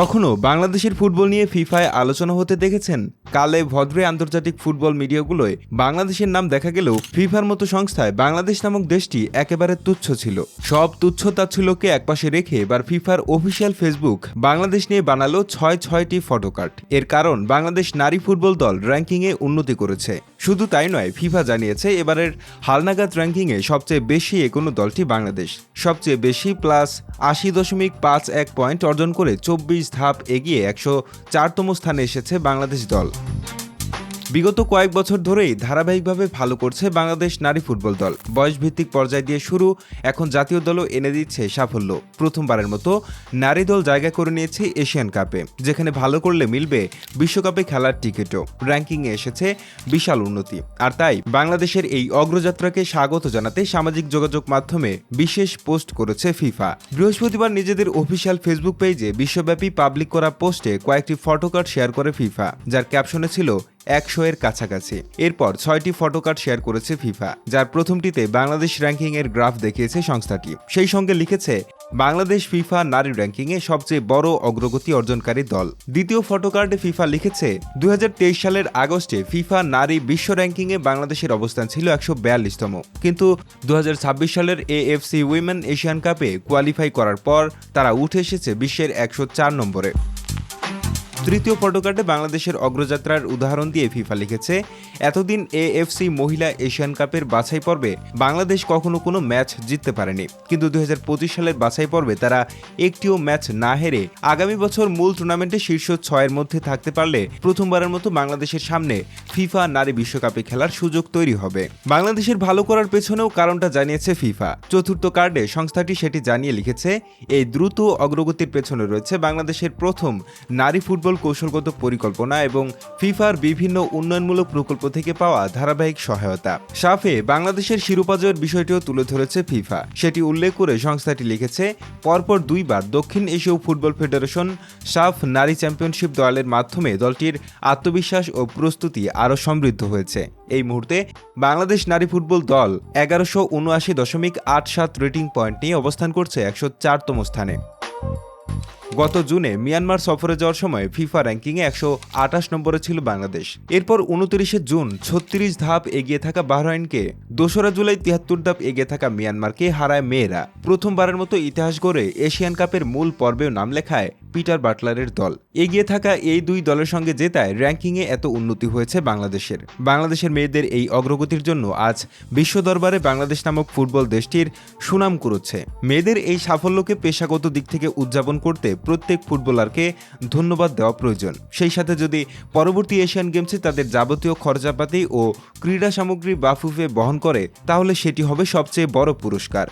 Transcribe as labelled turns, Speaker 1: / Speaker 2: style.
Speaker 1: কখনো বাংলাদেশের ফুটবল নিয়ে ফিফায় আলোচনা হতে দেখেছেন? কালে ভদ্রে আন্তর্জাতিক ফুটবল মিডিয়াগুলোয় বাংলাদেশের নাম দেখা গেলেও ফিফার মতো সংস্থায় বাংলাদেশ নামক দেশটি একেবারে তুচ্ছ ছিল। সব তুচ্ছ তাচ্ছিল্যকে একপাশে রেখে এবার ফিফার অফিসিয়াল ফেসবুক বাংলাদেশ নিয়ে বানালো ছয় ছয়টি ফটোকার্ট এর কারণ বাংলাদেশ নারী ফুটবল দল র্যাঙ্কিংয়ে উন্নতি করেছে। শুধু তাই নয়, ফিফা জানিয়েছে এবারের হালনাগাদ র্যাঙ্কিংয়ে সবচেয়ে বেশি এগোনো দলটি বাংলাদেশ। সবচেয়ে বেশি প্লাস আশি দশমিক পাঁচ এক পয়েন্ট অর্জন করে চব্বিশ ধাপ এগিয়ে একশো চারতম স্থানে এসেছে বাংলাদেশ দল। বিগত কয়েক বছর ধরেই ধারাবাহিকভাবে ভালো করছে বাংলাদেশ নারী ফুটবল দল। বয়সভিত্তিক পর্যায় দিয়ে শুরু এখন জাতীয় দলও এনে দিচ্ছে সাফল্য। প্রথমবারের মতো নারী দল জায়গা করে নিয়েছে এশিয়ান কাপে, যেখানে ভালো করলে মিলবে বিশ্বকাপে খেলার টিকিটও। র্যাঙ্কিংয়ে এসেছে বিশাল উন্নতি। আর তাই বাংলাদেশের এই অগ্রযাত্রাকে স্বাগত জানাতে সামাজিক যোগাযোগ মাধ্যমে বিশেষ পোস্ট করেছে ফিফা। বৃহস্পতিবার নিজেদের অফিসিয়াল ফেসবুক পেজে বিশ্বব্যাপী পাবলিক করা পোস্টে কয়েকটি ফটোকার্ড শেয়ার করে ফিফা, যার ক্যাপশনে ছিল একশো এর কাছাকাছি। এরপর ছয়টি ফটোকার্ড শেয়ার করেছে ফিফা, যার প্রথমটিতে বাংলাদেশ র্যাঙ্কিং এর গ্রাফ দেখিয়েছে সংস্থাটি। সেই সঙ্গে লিখেছে, বাংলাদেশ ফিফা নারী র্যাঙ্কিংয়ে সবচেয়ে বড় অগ্রগতি অর্জনকারী দল। দ্বিতীয় ফটোকার্ডে ফিফা লিখেছে, দুই হাজার তেইশ সালের আগস্টে ফিফা নারী বিশ্ব র্যাঙ্কিংয়ে বাংলাদেশের অবস্থান ছিল একশো বিয়াল্লিশতম। কিন্তু দু হাজার ছাব্বিশ সালের এএফসি উইমেন এশিয়ান কাপে কোয়ালিফাই করার পর তারা উঠে এসেছে বিশ্বের একশো চার নম্বরে। তৃতীয় ফটোকার্ডে বাংলাদেশের অগ্রযাত্রার উদাহরণ দিয়ে ফিফা লিখেছে, এতদিন এএফসি মহিলা এশিয়ান কাপের বাছাই পর্বে বাংলাদেশ কখনো কোনো ম্যাচ জিততে পারেনি। কিন্তু দুই হাজার পঁচিশ সালের বাছাই পর্বে তারা একটিও ম্যাচ না হেরে আগামী বছর মূল টুর্নামেন্টে শীর্ষ ছয়ের মধ্যে থাকতে পারলে প্রথমবারের মতো বাংলাদেশের সামনে ফিফা নারী বিশ্বকাপে খেলার সুযোগ তৈরি হবে। বাংলাদেশের ভালো করার পেছনেও কারণটা জানিয়েছে ফিফা। চতুর্থ কার্ডে সংস্থাটি সেটি জানিয়ে লিখেছে, এই দ্রুত অগ্রগতির পেছনে রয়েছে বাংলাদেশের প্রথম নারী ফুটবল কৌশলগত পরিকল্পনা এবং ফিফার বিভিন্ন উন্নয়নমূলক প্রকল্প থেকে পাওয়া ধারাবাহিক সহায়তা। সাফে বাংলাদেশের শিরোপা জয়ের বিষয়টিও তুলে ধরেছে ফিফা। সেটি উল্লেখ করে সংস্থাটি লিখেছে, পরপর দুইবার দক্ষিণ এশীয় ফুটবল ফেডারেশন সাফ নারী চ্যাম্পিয়নশিপ দলের মাধ্যমে দলটির আত্মবিশ্বাস ও প্রস্তুতি আরও সমৃদ্ধ হয়েছে। এই মুহূর্তে বাংলাদেশ নারী ফুটবল দল এগারোশো উনআশি দশমিক আট সাত রেটিং পয়েন্ট নিয়ে অবস্থান করছে একশো চারতম স্থানে। গত জুনে মিয়ানমার সফরে যাওয়ার সময় ফিফা র্যাঙ্কিংয়ে একশো আঠাশ নম্বরে ছিল বাংলাদেশ। এরপর উনত্রিশে জুন ছত্রিশ ধাপ এগিয়ে থাকা বাহরাইনকে, দোসরা জুলাই তিয়াত্তর ধাপ এগিয়ে থাকা মিয়ানমারকে হারায় মেয়েরা। প্রথমবারের মতো ইতিহাস গড়ে এশিয়ান কাপের মূল পর্বেও নাম লেখায় পিটার বাটলারের দল। এগিয়ে থাকা এই দুই দলের সঙ্গে জেতায় র্যাঙ্কিংয়ে এত উন্নতি হয়েছে বাংলাদেশের। বাংলাদেশের মেয়েদের এই অগ্রগতির জন্য আজ বিশ্ব দরবারে বাংলাদেশ নামক ফুটবল দেশটির সুনাম কুড়োচ্ছে। মেয়েদের এই সাফল্যকে পেশাগত দিক থেকে উদযাপন করতে প্রত্যেক ফুটবলারকে ধন্যবাদ দেওয়া প্রয়োজন। সেই সাথে যদি পরবর্তী এশিয়ান গেমসে তাদের যাবতীয় খরচাপাতি ও ক্রীড়া সামগ্রী বাফুফে বহন করে, তাহলে সেটি হবে সবচেয়ে বড় পুরস্কার।